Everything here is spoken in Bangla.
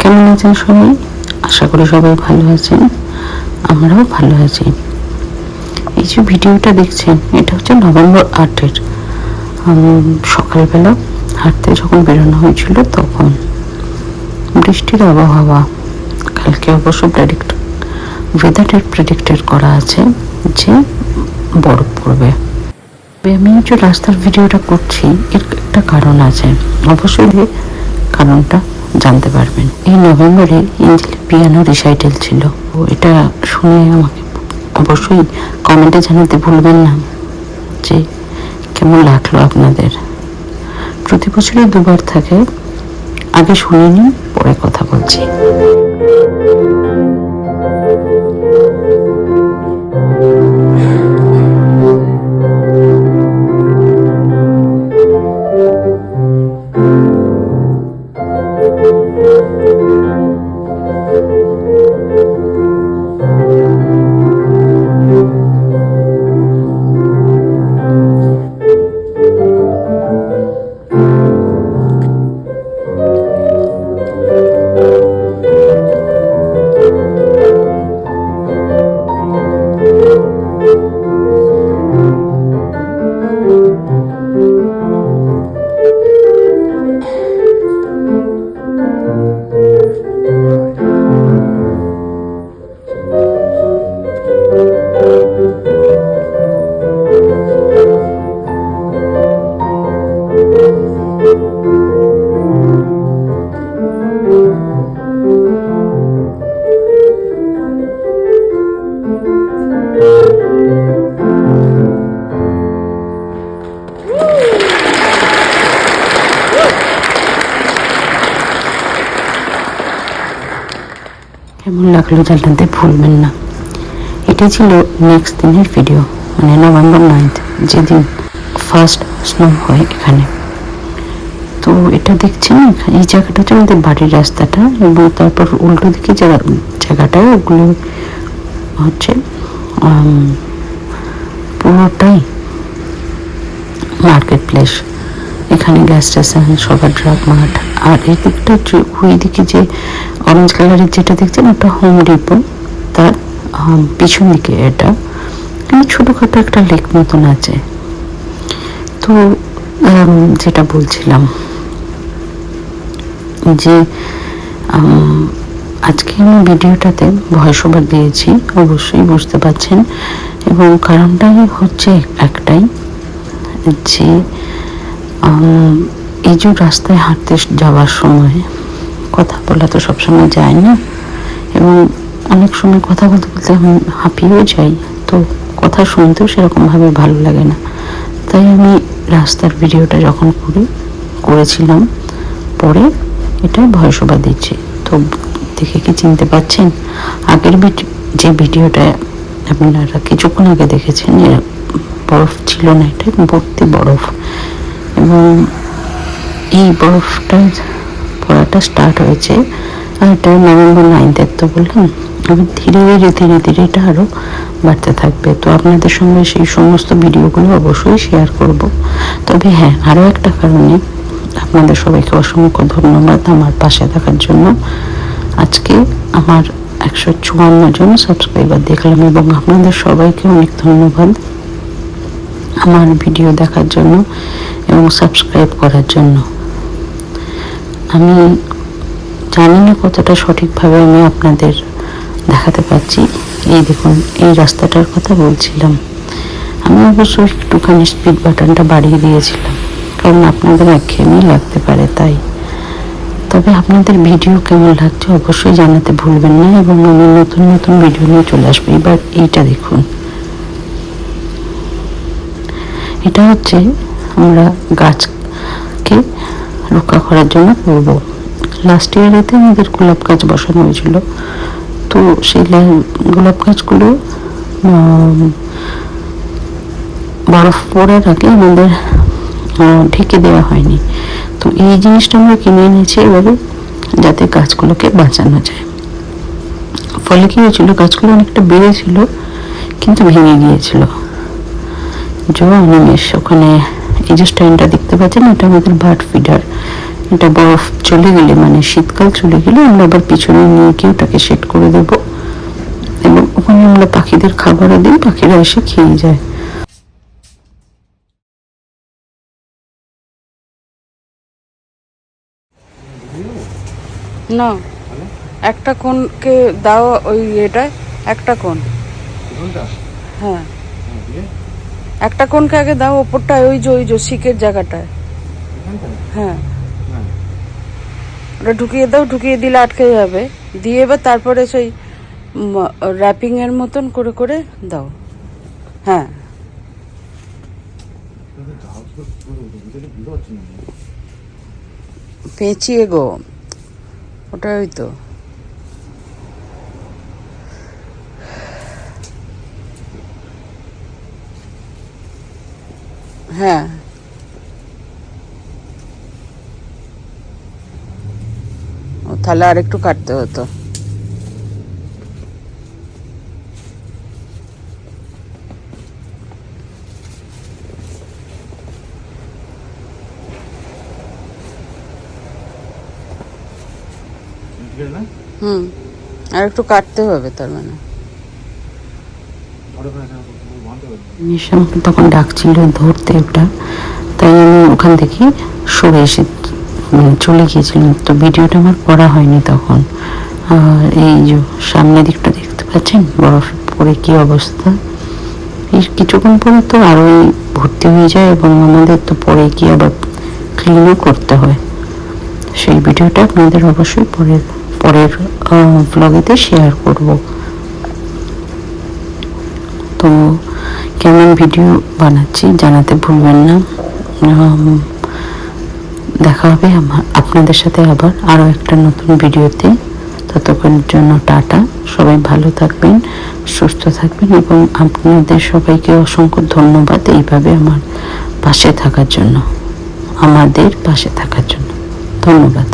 কেমন আছেন সবাই? আশা করি সবাই ভালো আছেন। আমরাও ভালো আছি। এই যে ভিডিওটা দেখছেন, এটা হচ্ছে নভেম্বর আটের। সকালবেলা হাঁটতে যখন বেরোনো হয়েছিল তখন বৃষ্টির আবহাওয়া। কালকে অবশ্য প্রেডিক্ট ওয়েদারের প্রেডিক্টেড করা আছে যে বরফ পড়বে। আমি যে রাস্তার ভিডিওটা করছি, এর একটা কারণ আছে। অবশ্যই কারণটা জানতে পারবেন। এই নভেম্বরে ইঞ্জিল পিয়ানো রিসাইটেল ছিল। এটা শুনে আমাকে অবশ্যই কমেন্টে জানাতে ভুলবেন না যে কেমন লাগল আপনাদের। প্রতি বছরই দুবার থাকে। আগে শুনিনি, পরে কথা বলছি। কেমন লাগল জানাতে ভুলবেন না। এটা ছিল নেক্সট দিনের ভিডিও মানে নভেম্বর নাইন্থ যেদিন ফার্স্ট স্নো হয় এখানে। তো এটা দেখছেন এই জায়গাটা হচ্ছে আমাদের বাড়ির রাস্তাটা এবং তারপর উল্টো দিকে জায়গাটা ওগুলো হচ্ছে পুরোটাই মার্কেট প্লেস এখানে গ্যাস স্টেশন সবার ড্রাগ মার্ট আর এই দিকটা হচ্ছে, ওই দিকে যে অরেঞ্জ কালারের যেটা দেখছেন, ওটা হোম ডিপো তার পিছন দিকে এটা। এখানে ছোটোখাটো একটা লেক মতন আছে। তো যেটা বলছিলাম। যে আজকে আমি ভিডিওটাতে ভয়েস ওভার দিয়েছি, অবশ্যই বুঝতে পারছেন। এবং কারণটাই হচ্ছে একটাই যে এই যে রাস্তায় হাঁটতে যাওয়ার সময় কথা বলা তো সবসময় যায় না, এবং অনেক সময় কথা বলতে বলতে আমি হাঁপিয়েও যাই, তো কথা শুনতেও সেরকমভাবে ভালো লাগে না। তাই আমি রাস্তার ভিডিওটা যখন করি, করেছিলাম, পরে এটা ভয়েস ওভার দিচ্ছি। তো দেখে কি চিনতে পারছেন আগের যে ভিডিওটা আপনারা কিছুক্ষণ আগে দেখেছেন বরফ ছিল না এটা ভর্তি বরফ। এবং এই বরফটা পড়াটা স্টার্ট হয়েছে, আর এটা নভেম্বর নাইনথের তো বললাম। আমি ধীরে ধীরে ধীরে ধীরে এটা আরও বাড়তে থাকবে। তো আপনাদের সঙ্গে সেই সমস্ত ভিডিওগুলো অবশ্যই শেয়ার করব। তবে হ্যাঁ আরও একটা কারণে আপনাদের সবাইকে অসংখ্য ধন্যবাদ আমার পাশে থাকার জন্য। আজকে আমার একশো চুয়ান্ন জন সাবস্ক্রাইবার দেখলাম এবং আপনাদের সবাইকে অনেক ধন্যবাদ আমার ভিডিও দেখার জন্য এবং সাবস্ক্রাইব করার জন্য। আমি জানি না কতটা সঠিকভাবে আমি আপনাদের দেখাতে পারছি। এই দেখুন, এই রাস্তাটার কথা বলছিলাম। আমি অবশ্য একটুখানি স্পিড বাটনটা বাড়িয়ে দিয়েছিলাম। কারণ আপনাদের একঘেয়েমি লাগতে পারে, তাই। তবে আপনাদের ভিডিও কেমন লাগছে অবশ্যই জানাতে ভুলবেন না এবং আমি নতুন নতুন ভিডিও নিয়ে চলে আসব। এবার এইটা দেখুন। এটা হচ্ছে আমরা গাছকে রক্ষা করার জন্য করব। লাস্ট ইয়ারেতে আমাদের গোলাপ গাছ বসানো হয়েছিল। তো সেই গোলাপ গাছগুলো বরফ পড়ার আগে আমাদের ঢেকে দেওয়া হয়নি। তো এই জিনিসটা আমরা কিনে এনেছি এবারে যাতে গাছগুলোকে বাঁচানো যায়। ফলে কি হয়েছিল, গাছগুলো অনেকটা বেড়েছিল কিন্তু ভেঙে গিয়েছিল। জো অনিমেষ ওখানে এই যে স্ট্যান্ডটা দেখতে পাচ্ছেন, এটা আমাদের বার্ড ফিডার। এটা বরফ চলে গেলে মানে শীতকাল চলে গেলে, আমরা আবার পিছনে নিয়ে গিয়ে ওটাকে সেট করে দেব। এবং ওখানে আমরা পাখিদের খাবারও দিই, পাখিরা এসে খেয়ে যায়। না একটা কোনকে দাও ওই এটায় একটা কোন হ্যাঁ হ্যাঁ একটা কোনকে আগে দাও ওপরটায় ওই যে ওই যে শিকের জায়গাটায় হ্যাঁ হ্যাঁ ওটা ঢুকিয়ে দাও ঢুকিয়ে দিলে আটকে যাবে দিয়ে এবার তারপরে সেই র্যাপিং এর মতন করে করে দাও হ্যাঁ পেঁচিয়ে গো ওটা ওই তো। হ্যাঁ। তাহলে আর একটু কাটতে হতো। হুম। আর একটু কাটতে হবে তার মানে। নিশা তখন ডাকছিল ধরতে ওটা তাই আমি ওখান থেকে সরে এসে মানে চলে গিয়েছিলাম। তো ভিডিওটা আমার করা হয়নি তখন। আর এই যে সামনের দিকটা দেখতে পাচ্ছেন বরফ পরে কি অবস্থা? এই কিছুক্ষণ পরে তো আরোই ভর্তি হয়ে যায় এবং আমাদের তো পরে কি আবার ক্লিনও করতে হয়। সেই ভিডিওটা আপনাদের অবশ্যই পরের পরের ব্লগেতে শেয়ার করব। তো কেমন ভিডিও বানাচ্ছি জানাতে ভুলবেন না। দেখা হবে আমার আপনাদের সাথে আবার আরও একটা নতুন ভিডিওতে ততক্ষণের জন্য টাটা, সবাই ভালো থাকবেন, সুস্থ থাকবেন এবং আপনাদের সবাইকে অসংখ্য ধন্যবাদ এইভাবে আমার পাশে থাকার জন্য, আমাদের পাশে থাকার জন্য। ধন্যবাদ।